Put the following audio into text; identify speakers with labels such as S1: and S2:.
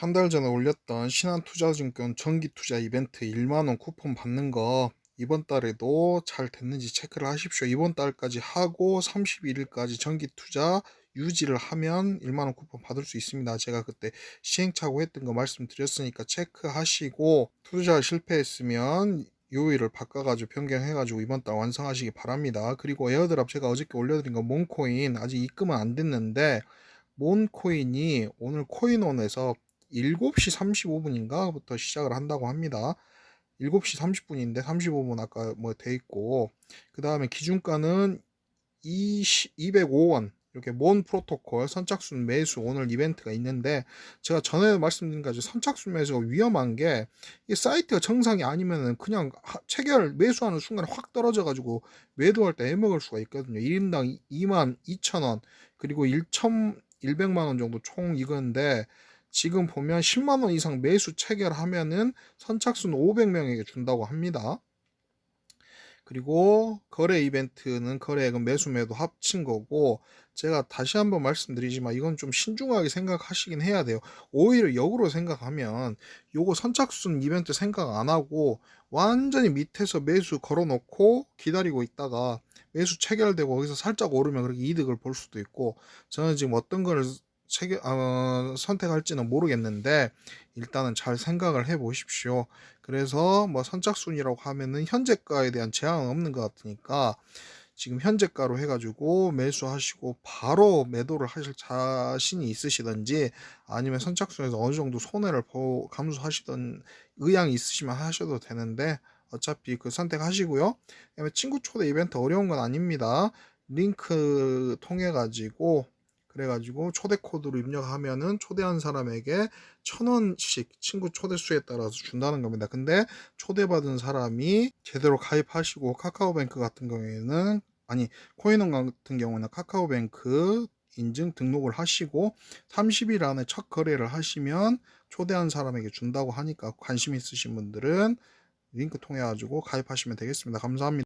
S1: 한 달 전에 올렸던 신한투자증권 정기투자 이벤트 1만원 쿠폰 받는 거 이번 달에도 잘 됐는지 체크를 하십시오. 이번 달까지 하고 31일까지 정기투자 유지를 하면 1만원 쿠폰 받을 수 있습니다. 제가 그때 시행착오 했던 거 말씀드렸으니까 체크하시고 투자 실패했으면 요일을 바꿔가지고 변경해가지고 이번 달 완성하시기 바랍니다. 그리고 에어드랍 제가 어저께 올려드린 거 몬코인 아직 입금은 안 됐는데 몬코인이 오늘 코인원에서 7시 35분인가부터 시작을 한다고 합니다. 7시 30분인데 35분 아까 뭐 돼 있고 그 다음에 기준가는 20, 205원 이렇게 몬 프로토콜 선착순 매수 오늘 이벤트가 있는데 제가 전에 말씀드린 가지 선착순 매수가 위험한 게 이 사이트가 정상이 아니면은 그냥 하- 체결 매수하는 순간에 확 떨어져 가지고 매도할 때 애먹을 수가 있거든요. 1인당 2만 2천 원 그리고 1,100만 원 정도 총 이건데 지금 보면 10만 원 이상 매수 체결하면은 선착순 500명에게 준다고 합니다. 그리고 거래 이벤트는 거래액은 매수 매도 합친 거고 제가 다시 한번 말씀드리지만 이건 좀 신중하게 생각하시긴 해야 돼요. 오히려 역으로 생각하면 요거 선착순 이벤트 생각 안 하고 완전히 밑에서 매수 걸어놓고 기다리고 있다가 매수 체결되고 거기서 살짝 오르면 그렇게 이득을 볼 수도 있고 저는 지금 어떤 거를 체결, 어, 선택할지는 모르겠는데 일단은 잘 생각을 해 보십시오. 그래서 뭐 선착순이라고 하면은 현재가에 대한 제한은 없는 것 같으니까 지금 현재가로 해가지고 매수하시고 바로 매도를 하실 자신이 있으시든지 아니면 선착순에서 어느 정도 손해를 보- 감수하시던 의향이 있으시면 하셔도 되는데 어차피 그 선택하시고요. 친구 초대 이벤트 어려운 건 아닙니다. 링크 통해 가지고 그래가지고 초대 코드로 입력하면은 초대한 사람에게 천 원씩 친구 초대 수에 따라서 준다는 겁니다. 근데 초대받은 사람이 제대로 가입하시고 카카오뱅크 같은 경우에는 아니 코인원 같은 경우는 카카오뱅크 인증 등록을 하시고 30일 안에 첫 거래를 하시면 초대한 사람에게 준다고 하니까 관심 있으신 분들은 링크 통해 가지고 가입하시면 되겠습니다. 감사합니다.